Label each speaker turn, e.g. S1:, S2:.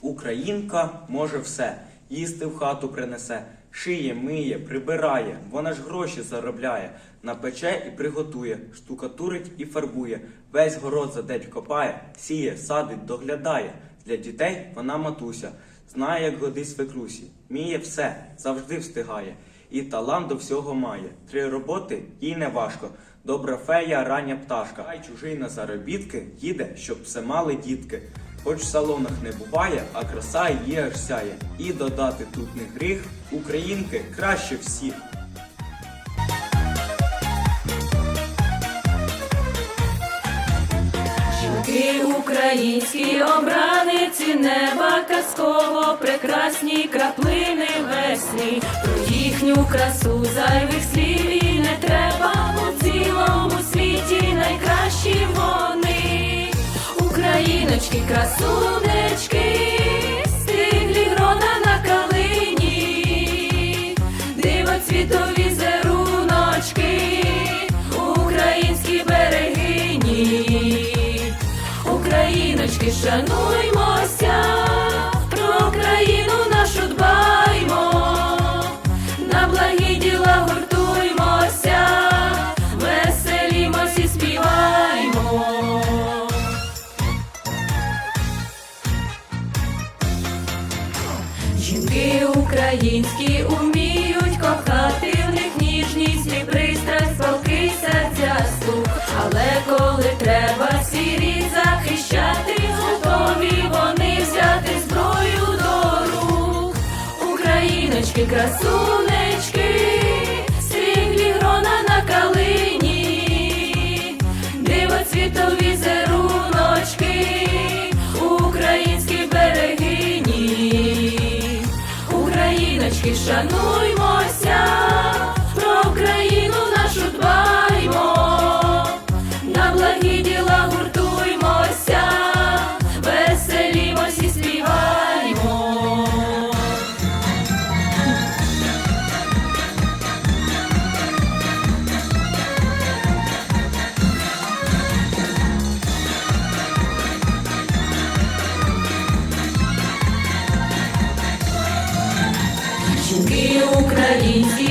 S1: Українка може все, їсти в хату принесе, шиє, миє, прибирає, вона ж гроші заробляє, напече і приготує, штукатурить і фарбує, весь город за день копає, сіє, садить, доглядає. Для дітей вона матуся, знає, як годись свекрусі, вміє все, завжди встигає. І талант до всього має. Три роботи їй не важко. Добра фея, рання пташка. Хай чужий на заробітки їде, щоб все мали дітки. Хоч в салонах не буває, а краса її аж сяє. І додати тут не гріх, українки краще всіх.
S2: Жінки українські обраниці неба казково прекрасні краплини весні. Про їхню красу зайвих Україночки, красунечки, стиглі грона на калині, диво цвітові зеруночки, українські берегині. Україночки, шануймося, Жінки українські уміють кохати, в них ніжність і пристрасть, палки серця стук. Але коли треба сірі захищати, готові вони взяти зброю до рук. Україночки, красунечки, Україночки, шануймося, Жінки